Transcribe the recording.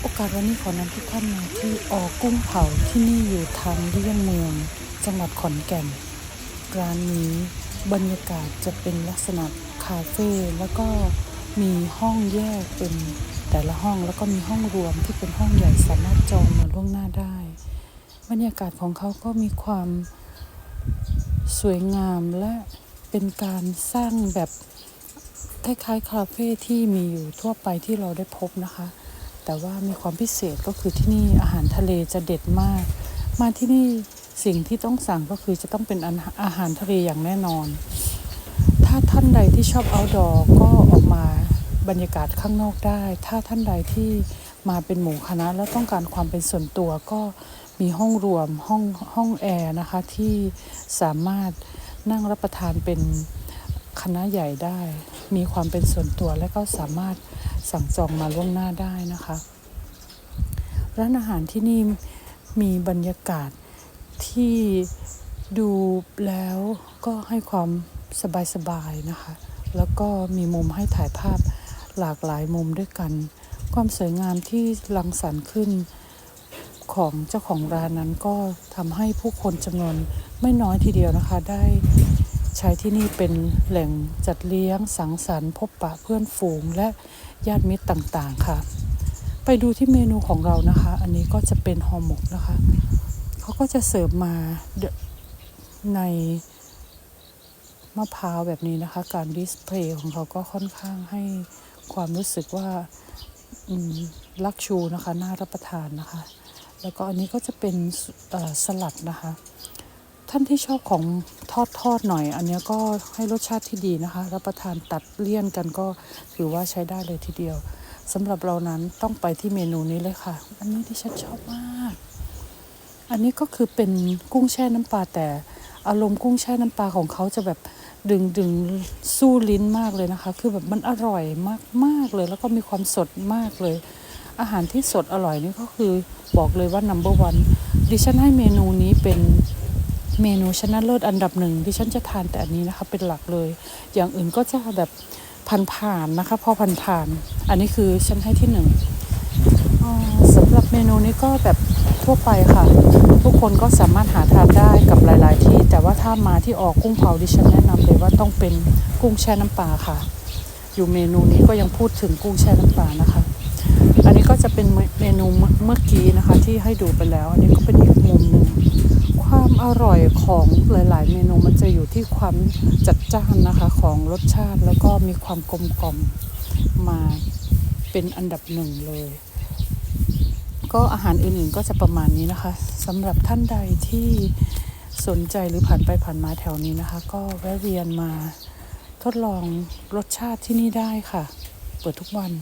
โอกาสวันนี้ขอนำทุกท่านมาที่ออกุ้งเผาที่นี่อยู่ทางเลี่ยงเมือง จังหวัดขอนแก่นร้านนี้บรรยากาศจะเป็นลักษณะคาเฟ่แล้วก็มีห้องแยกเป็นแต่ละห้องแล้วก็มีห้องรวมที่เป็นห้องใหญ่สามารถจองมาล่วงหน้าได้ บรรยากาศของเขาก็มีความสวยงามและเป็นการสร้างแบบคล้ายๆคาเฟ่ที่มีอยู่ทั่วไปที่เราได้พบนะคะ แต่ว่ามีความพิเศษก็คือที่นี่อาหารทะเลจะเด็ดมาก มาที่นี่สิ่งที่ต้องสั่งก็คือจะต้องเป็นอาหารทะเลอย่างแน่นอน ถ้าท่านใดที่ชอบ outdoor ก็ออกมาบรรยากาศข้างนอกได้ ถ้าท่านใดที่มาเป็นหมู่คณะ แล้วต้องการความเป็นส่วนตัวก็มีห้องรวมห้องห้องแอร์นะคะที่สามารถนั่งรับประทานเป็น คณะใหญ่ได้ มีความเป็นส่วนตัวและก็สามารถสั่งจองมาล่วงหน้าได้นะคะ ร้านอาหารที่นี่มีบรรยากาศที่ดูแล้วก็ให้ความสบายๆนะคะ แล้วก็มีมุมให้ถ่ายภาพหลากหลายมุมด้วยกัน ความสวยงามที่รังสรรค์ขึ้นของเจ้าของร้านนั้นก็ทำให้ผู้คนจำนวนไม่น้อยทีเดียวนะคะได้ ใช้ที่นี่เป็นแหล่งจัดเลี้ยงสังสรรค์ พบปะเพื่อนฝูงและญาติมิตรต่างๆค่ะ ไปดูที่เมนูของเรานะคะ อันนี้ก็จะเป็นห่อหมกนะคะ เขาก็จะเสิร์ฟมาในมะพร้าวแบบนี้นะคะ การดิสเพลย์ของเขาก็ค่อนข้างให้ความรู้สึกว่าลักชูนะคะ น่ารับประทานนะคะ แล้วก็อันนี้ก็จะเป็นสลัดนะคะ ท่านที่ชอบของทอดทอดๆหน่อย อันเนี้ยก็ให้รสชาติที่ดีนะคะ รับประทานตัดเลี่ยนกันก็ถือว่าใช้ได้เลยทีเดียวสำหรับเรานั้นต้องไปที่เมนูนี้เลยค่ะ อันนี้ที่ฉันชอบมาก อันนี้ก็คือเป็นกุ้งแช่น้ำปลาแต่อารมณ์กุ้งแช่น้ำปลาของเขาจะแบบดึงดึงสู้ลิ้นมากเลยนะคะ คือแบบมันอร่อยมากมากๆเลย แล้วก็มีความสดมากเลย อาหารที่สดอร่อยนี่ก็คือบอกเลยว่า number one ดิฉันให้เมนูนี้เป็น เมนูชนะเลิศอันดับหนึ่งดิฉันจะทานแต่อันนี้นะคะ เป็นหลักเลย อย่างอื่นก็จะแบบผ่านๆนะคะพอผ่านๆอันนี้คือฉันให้ที่หนึ่งสำหรับเมนูนี้ก็แบบทั่วไปค่ะ ทุกคนก็สามารถหาทานได้กับหลาย ๆ ที่ แต่ว่าถ้ามาที่ออกกุ้งเผาดิฉันแนะนำเลยว่าต้องเป็นกุ้งแช่น้ำปลาค่ะ อยู่เมนูนี้ก็ยังพูดถึงกุ้งแช่น้ำปลานะคะ อันนี้ก็จะเป็นเมนูเมื่อกี้นะคะ ที่ให้ดูไปแล้ว อันนี้ก็เป็นอีกมุมหนึ่งความ อร่อยของหลาย ๆ เมนูมันจะอยู่ที่ความจัดจ้านนะคะของรสชาติแล้วก็มีความกลมกล่อมมาเป็นอันดับหนึ่งเลย ก็อาหารอื่น ๆ ก็จะประมาณนี้นะคะสำหรับท่านใดที่สนใจหรือผ่านไปผ่านมาแถวนี้นะคะ ก็แวะเวียนมาทดลองรสชาติที่นี่ได้ค่ะ เปิดทุกวัน